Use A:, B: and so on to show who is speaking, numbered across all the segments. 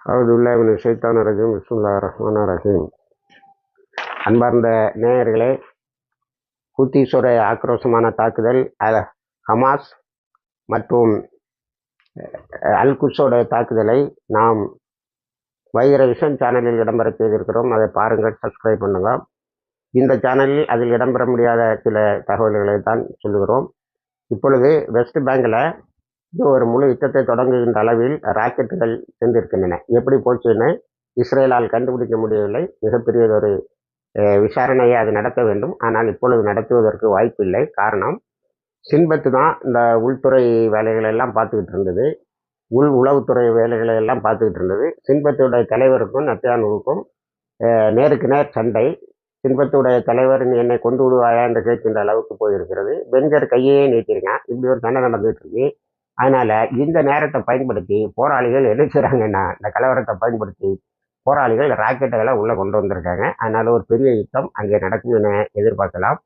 A: அவுதுல்லாஹின் ஷைத்தான் ரஜீம். பிஸ்மில்லா ரஹ்மான் ரஹீம். அன்பார்ந்த நேயர்களே ஹூத்தீஸ்வர ஆக்ரோஷமான தாக்குதல் ஹமாஸ் மற்றும் அஹ், அல் தாக்குதலை நாம் வைர விஷன் சேனலில் இடம்பெற செய்திருக்கிறோம். அதை பாருங்கள் சப்ஸ்கிரைப் பண்ணுங்க. இந்த சேனலில் அதில் இடம்பெற முடியாத சில தகவல்களை தான் சொல்லுகிறோம். இப்பொழுது வெஸ்ட் பேங்கில் இது ஒரு முழு யுத்தத்தை தொடங்குகின்ற அளவில் ராக்கெட்டுகள் சென்றிருக்கின்றன. எப்படி போச்சுன்னு இஸ்ரேலால் கண்டுபிடிக்க முடியவில்லை. மிகப்பெரியதொரு விசாரணையை அது நடத்த வேண்டும். ஆனால் இப்பொழுது நடத்துவதற்கு வாய்ப்பில்லை. காரணம் சின்பத்து தான் இந்த உள்துறை வேலைகளை எல்லாம் பார்த்துக்கிட்டு இருந்தது. உள் உளவுத்துறை வேலைகளை எல்லாம் பார்த்துக்கிட்டு இருந்தது. சின்பத்துடைய தலைவருக்கும் நத்தியானுவுக்கும் நேருக்கு நேர் சண்டை. சின்பத்துடைய தலைவர் என்னை கொண்டு விடுவாயா என்று கேட்கின்ற அளவுக்கு போயிருக்கிறது. பெஞ்சர் கையே நீட்டிருக்கான். இப்படி ஒரு சண்டை நடந்துகிட்டு இருக்கு. அதனால் இந்த நேரத்தை பயன்படுத்தி போராளிகள் என்ன செய்கிறாங்கன்னா இந்த கலவரத்தை பயன்படுத்தி போராளிகள் ராக்கெட்டுகளை உள்ளே கொண்டு வந்திருக்காங்க. அதனால் ஒரு பெரிய யுத்தம் அங்கே நடக்கும் என எதிர்பார்க்கலாம்.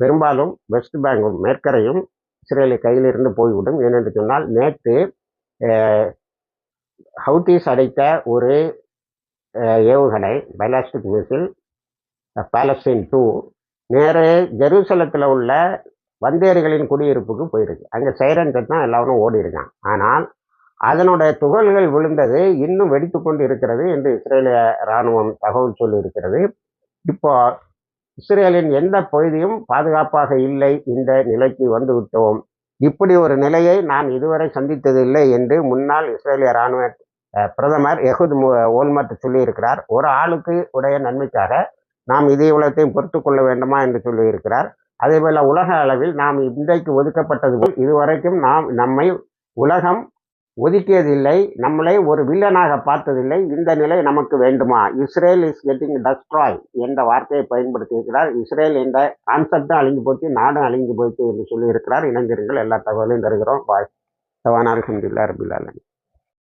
A: பெரும்பாலும் வெஸ்ட் பேங்கும் மேற்கரையும் இஸ்ரேலை கையிலிருந்து போய்விடும். ஏனென்று சொன்னால் நேற்று ஹவுட்டிஸ் ஹவுத்தீஸ் அடைத்த ஒரு ஏவுகணை பைலாஸ்டிக் மிசில் பாலஸ்தீன் டூ நேரே ஜெருசலத்தில் உள்ள வந்தேரிகளின் குடியிருப்புக்கு போயிருக்கு. அங்கே சைரன் தான் எல்லாரும் ஓடி இருக்கான் ஆனால் அதனுடைய துகள்கள் விழுந்தது இன்னும் வெடித்து கொண்டு இருக்கிறது என்று இஸ்ரேலிய இராணுவம் தகவல் சொல்லி இருக்கிறது இப்போ இஸ்ரேலின் எந்த பகுதியும் பாதுகாப்பாக இல்லை இந்த நிலைக்கு வந்துவிட்டோம். இப்படி ஒரு நிலையை நான் இதுவரை சந்தித்ததில்லை என்று முன்னாள் இஸ்ரேலிய இராணுவ பிரதமர் எஹுத் ஓல்மர்ட் சொல்லியிருக்கிறார். ஒரு ஆளுக்கு உடைய நன்மைக்காக நாம் இதே உலகத்தையும் பொறுத்து கொள்ள வேண்டுமா என்று சொல்லியிருக்கிறார். அதேபோல உலக அளவில் நாம் இன்றைக்கு ஒதுக்கப்பட்டது போல் இதுவரைக்கும் நாம் நம்மை உலகம் ஒதுக்கியதில்லை நம்மளை ஒரு வில்லனாக பார்த்ததில்லை இந்த நிலை நமக்கு வேண்டுமா? இஸ்ரேல் இஸ் கெட்டிங் டஸ்ட்ராய் என்ற வார்த்தையை பயன்படுத்தியிருக்கிறார். இஸ்ரேல் என்ற கான்செப்டும் அழிஞ்சு போச்சு நாடும் அழிஞ்சு போச்சு என்று சொல்லியிருக்கிறார். இணைஞர்கள் எல்லா தகவலையும் தருகிறோம். பாய் சவானார் அல்ஹம்துலில்லாஹ் ரபில்